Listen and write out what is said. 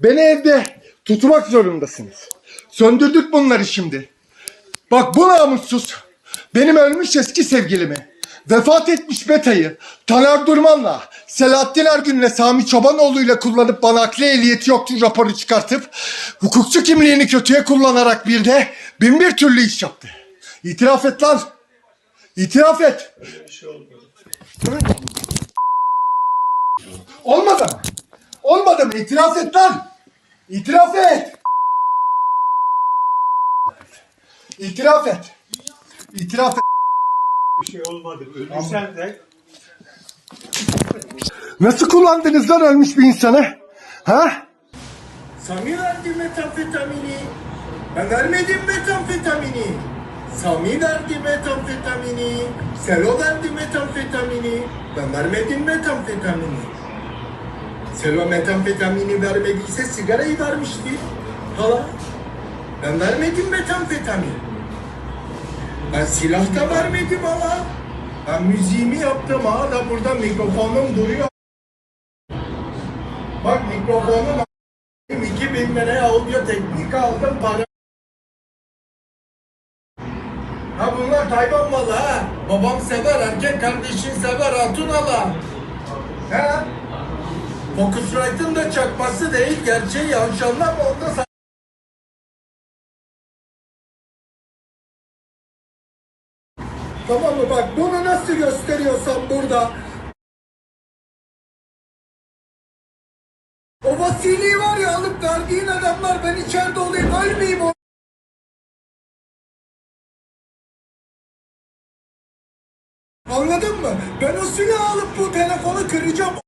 Beni evde tutmak zorundasınız. Söndürdük bunları şimdi. Bak bu namussuz. Benim ölmüş eski sevgilimi. Vefat etmiş Beta'yı Taner Durman'la, Selahattin Ergün'le, Sami Çobanoğlu'yla kullanıp bana akli ehliyeti yoktu raporu çıkartıp hukukçu kimliğini kötüye kullanarak bir de bin bir türlü iş yaptı. İtiraf et lan. İtiraf et. Şey Olmadı mı? Olmadı mı? İtiraf et lan. İtiraf et. İtiraf et. İtiraf et. Bir şey olmadı. Ölürsen de Nasıl kullandınız lan ölmüş bir insanı? Ha? Sami verdi metamfetamini. Ben vermedim metamfetamini. Sami verdi metamfetamini. Selo verdi metamfetamini. Ben vermedim metamfetamini. Selo metamfetamini vermediyse sigarayı vermişti. Hala. Ben vermedim metamfetamin. Ben silah da vermedim hala. Ben müziğimi yaptım hala burada mikrofonum duruyor. Bak mikrofonum 2000 liraya audio teknik aldım para. Ha bunlar Tayvan malı ha. Babam sever, erkek kardeşin sever, hatun ala. He? Focusrite'ın da çakması değil, gerçeği yavşanlar sa- Tamam mı bak bunu nasıl gösteriyorsam burada O vasiliği var ya alıp verdiğin adamlar ben içeride olayım ölmeyeyim o. Anladın mı? Ben o silahı alıp bu telefonu kıracağım.